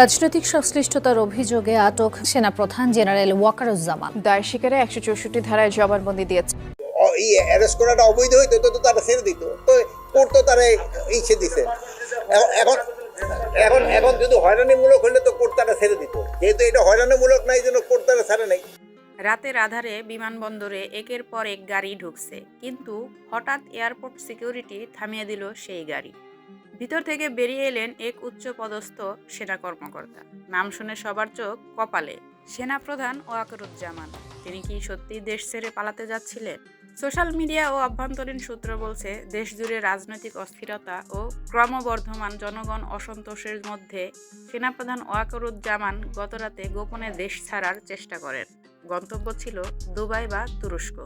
রাজনৈতিক সংশ্লিষ্টতার অভিযোগে আটক সেনাপ্রধান জেনারেল ওয়াকারুজ্জামান। দায় স্বীকারে একশো চৌষট্টি ধারায় জবানবন্দি দিয়েছে। এই অ্যারেস্ট করাটা অবৈধ হইতো তো তারা ছেড়ে দিত। তো কোর্ট তো তারা ইচ্ছে দিছে। এখন এখন এখন যদি হয়রানিমূলক হলে তো কোর্ট ছেড়ে দিত। যেহেতু এটা হয়রানিমূলক নাই জন্য কোর্ট তারা ছাড়ে নাই। রাতের আধারে বিমানবন্দরে একের পর এক গাড়ি ঢুকছে কিন্তু হঠাৎ এয়ারপোর্ট সিকিউরিটি থামিয়ে দিল সেই গাড়ি। ভিতর থেকে বেরিয়ে এলেন এক উচ্চ পদস্থ সেনা কর্মকর্তা। নাম শুনে সবার চোখ কপালে। সেনাপ্রধান ওয়াকরুজ্জামান, তিনি কি সত্যি দেশ ছেড়ে পালাতে যাচ্ছিলেন? সোশ্যাল মিডিয়া ও অভ্যন্তরীণ সূত্র বলছে, দেশ জুড়ে রাজনৈতিক অস্থিরতা ও ক্রমবর্ধমান জনগণ অসন্তোষের মধ্যে সেনাপ্রধান ওয়াকরুজ্জামান গতরাতে গোপনে দেশ ছাড়ার চেষ্টা করেন। গন্তব্য ছিল দুবাই বা তুরস্ক।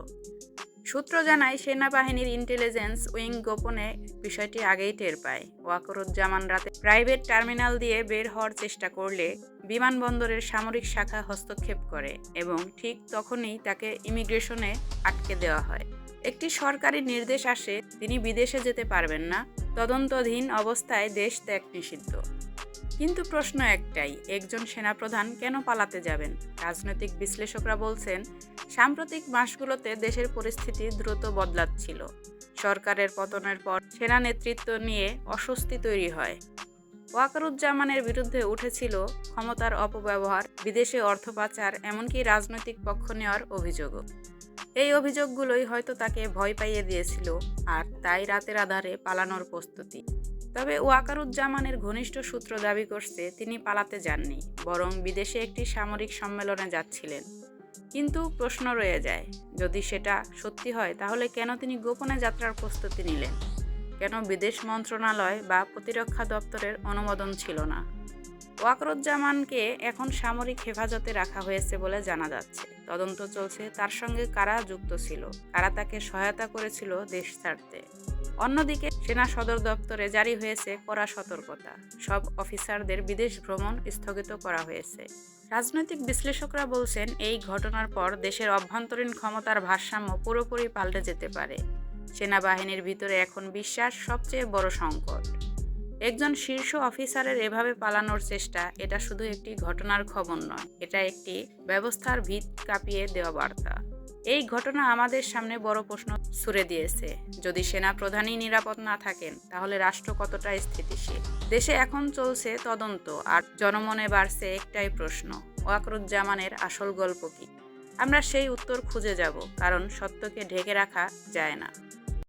সূত্র জানায়, সেনাবাহিনীর ইন্টেলিজেন্স উইং গোপনে বিষয়টি আগেই টের পায়। ওয়াকরুজ্জামান রাতে প্রাইভেট টার্মিনাল দিয়ে বের হওয়ার চেষ্টা করলে বিমানবন্দরের সামরিক শাখা হস্তক্ষেপ করে এবং ঠিক তখনই তাকে ইমিগ্রেশনে আটকে দেওয়া হয়। একটি সরকারি নির্দেশ আসে, তিনি বিদেশে যেতে পারবেন না। তদন্তধীন অবস্থায় দেশ ত্যাগ নিষিদ্ধ। কিন্তু প্রশ্ন একটাই, একজন সেনাপ্রধান কেন পালাতে যাবেন? রাজনৈতিক বিশ্লেষকরা বলছেন, সাম্প্রতিক মাসগুলোতে দেশের পরিস্থিতি দ্রুত বদলাচ্ছিল। সরকারের পতনের পর সেনা নেতৃত্ব নিয়ে অস্বস্তি তৈরি হয়। ওয়াকারুজ্জামানের বিরুদ্ধে উঠেছিল ক্ষমতার অপব্যবহার, বিদেশে অর্থ পাচার, এমনকি রাজনৈতিক পক্ষ নেওয়ার অভিযোগও। এই অভিযোগগুলোই হয়তো তাকে ভয় পাইয়ে দিয়েছিল, আর তাই রাতের আধারে পালানোর প্রস্তুতি। তবে ওয়াকারুজ্জামানের ঘনিষ্ঠ সূত্র দাবি করছে, তিনি পালাতে যাননি, বরং বিদেশে একটি সামরিক সম্মেলনে যাচ্ছিলেন। কিন্তু প্রশ্ন রয়ে যায়, যদি সেটা সত্যি হয়, তাহলে কেন তিনি গোপনে যাত্রার প্রস্তুতি নিলেন? কেন বিদেশ মন্ত্রণালয় বা প্রতিরক্ষা দপ্তরের অনুমোদন ছিল না? ওয়াকরুজ্জামানকে এখন সামরিক হেফাজতে রাখা হয়েছে বলে জানা যাচ্ছে। তদন্ত চলছে, তার সঙ্গে কারা যুক্ত ছিল? কারা তাকে সহায়তা করেছিল দেশ ছাড়তে? অন্যদিকে সেনা সদর দপ্তরে জারি হয়েছে কড়া সতর্কতা। সব অফিসারদের বিদেশ ভ্রমণ স্থগিত করা হয়েছে। রাজনৈতিক বিশ্লেষকরা বলছেন, এই ঘটনার পর দেশের অভ্যন্তরীণ ক্ষমতার ভারসাম্য পুরোপুরি পাল্টে যেতে পারে। সেনাবাহিনীর ভিতরে এখন বিশ্বাস সবচেয়ে বড় সংকট। একজন শীর্ষ অফিসারের এভাবে পালানোর চেষ্টা, এটা শুধু একটি ঘটনার খবর নয়, এটা একটি ব্যবস্থার ভিত কাঁপিয়ে দেওয়া বার্তা। এই ঘটনা আমাদের সামনে বড় প্রশ্ন ছুড়ে দিয়েছে। যদি সেনা প্রধানই নিরাপদ না থাকেন, তাহলে রাষ্ট্র কতটা স্থিতিশীল? দেশে এখন চলছে তদন্ত, আর জনমনে বাড়ছে একটাই প্রশ্ন, ওয়াকরুজ্জামানের আসল গল্প কি? আমরা সেই উত্তর খুঁজে যাব, কারণ সত্যকে ঢেকে রাখা যায় না।